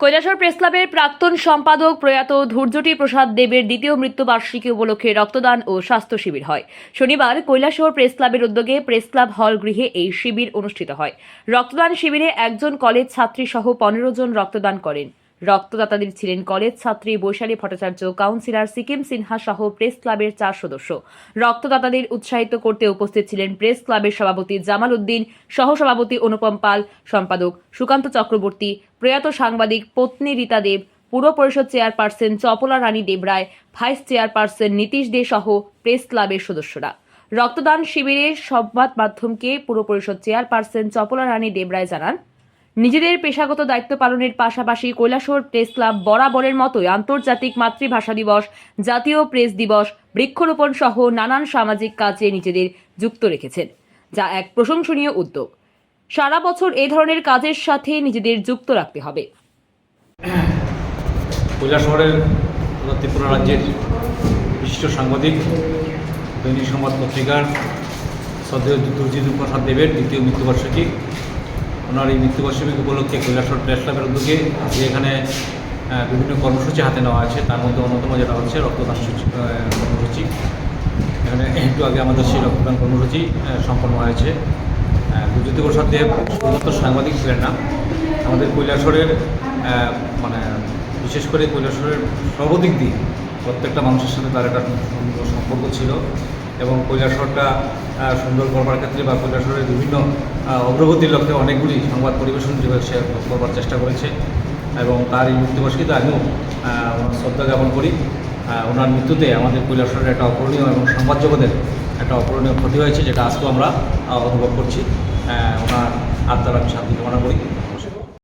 কৈলাসর press ক্লাবের প্রাক্তন সম্পাদক প্রয়াত ধৈর্যটি প্রসাদ দেবের দ্বিতীয় মৃত্যুবার্ষিকী উপলক্ষে রক্তদান ও স্বাস্থ্য শিবির হয়। শনিবার কৈলাসহর প্রেস ক্লাবের উদ্যোগে প্রেস ক্লাব হল গৃহে এই শিবির অনুষ্ঠিত হয়। রক্তদান শিবিরে একজন কলেজ ছাত্রী সহ পনেরো জন রক্তদান করেন। রক্তদাতাদের ছিলেন কলেজ ছাত্রী বৈশালী ভট্টাচার্য, কাউন্সিলর সিকিম সিনহা সহ প্রেস ক্লাবের চার সদস্য। রক্তদাতাদের উৎসাহিত করতে উপস্থিত ছিলেন প্রেস ক্লাবের সভাপতি জামাল উদ্দিন, সহসভাপতি অনুপম পাল, সম্পাদক সুকান্ত চক্রবর্তী, প্রয়াত সাংবাদিক পত্নী রীতা দেব, পুর পরিষদ chairperson Chapala Rani Debroy vice chairperson Nitish De সহ প্রেস ক্লাবের সদস্যরা। রক্তদান শিবিরে সংবাদ মাধ্যমকে পুর পরিষদ চেয়ারপারসন চপলা রানী দেবরায় জানান নিজেদের পেশাগত দায়িত্ব পালনের পাশাপাশি কৈলাসহর প্রেস ক্লাব বরাবরের মতোই আন্তর্জাতিক মাতৃভাষা দিবস, জাতীয় প্রেস দিবস, বৃক্ষরোপণ সহ নানান সামাজিক কাজে নিজেদের যুক্ত রেখেছেন, যা এক প্রশংসনীয় উদ্যোগ। সারা বছর এ ধরনের কাজের সাথে নিজেদের যুক্ত রাখতে হবে। কৈলা শহরের তথা ত্রিপুরা রাজ্যের বিশিষ্ট সাংবাদিক, দৈনিক সংবাদ পত্রিকার শ্রদ্ধেয় দুর্জিত প্রসাদ দেবের দ্বিতীয় মৃত্যুবার্ষিকী ওনার এই মৃত্যুবার্ষিকী উপলক্ষে কৈলাসহর প্রেস ক্লাবের উদ্যোগে আজকে এখানে বিভিন্ন কর্মসূচি হাতে নেওয়া আছে। তার মধ্যে অন্যতম যেটা হচ্ছে রক্তদান সূচি- কর্মসূচি। এখানে একটু আগে আমাদের সেই রক্তদান কর্মসূচি সম্পন্ন হয়েছে। দুর্যোতি প্রসাদ দেব শুধুমাত্র সাংবাদিক ছিলেন না, আমাদের কৈলাসরের মানে বিশেষ করে কৈলাসরের সর্বদিক দিয়ে প্রত্যেকটা মানুষের সাথে তার একটা সম্পর্ক ছিল। এবং কৈলাসরটা সুন্দর করবার ক্ষেত্রে বা কৈলাসরের বিভিন্ন অগ্রগতির লক্ষ্যে অনেকগুলি সংবাদ পরিবেশন সে করবার চেষ্টা করেছে এবং তার এই মৃত্যুবার্ষিকীতে আমিও শ্রদ্ধা জ্ঞাপন করি। ওনার মৃত্যুতে আমাদের কৈলাসরের একটা অপূরণীয় এবং সংবাদ জগতের একটা অপূরণীয় ক্ষতি হয়েছে, যেটা আজকেও আমরা অনুভব করছি। ওনার আত্মার আমি শান্তি কামনা করি।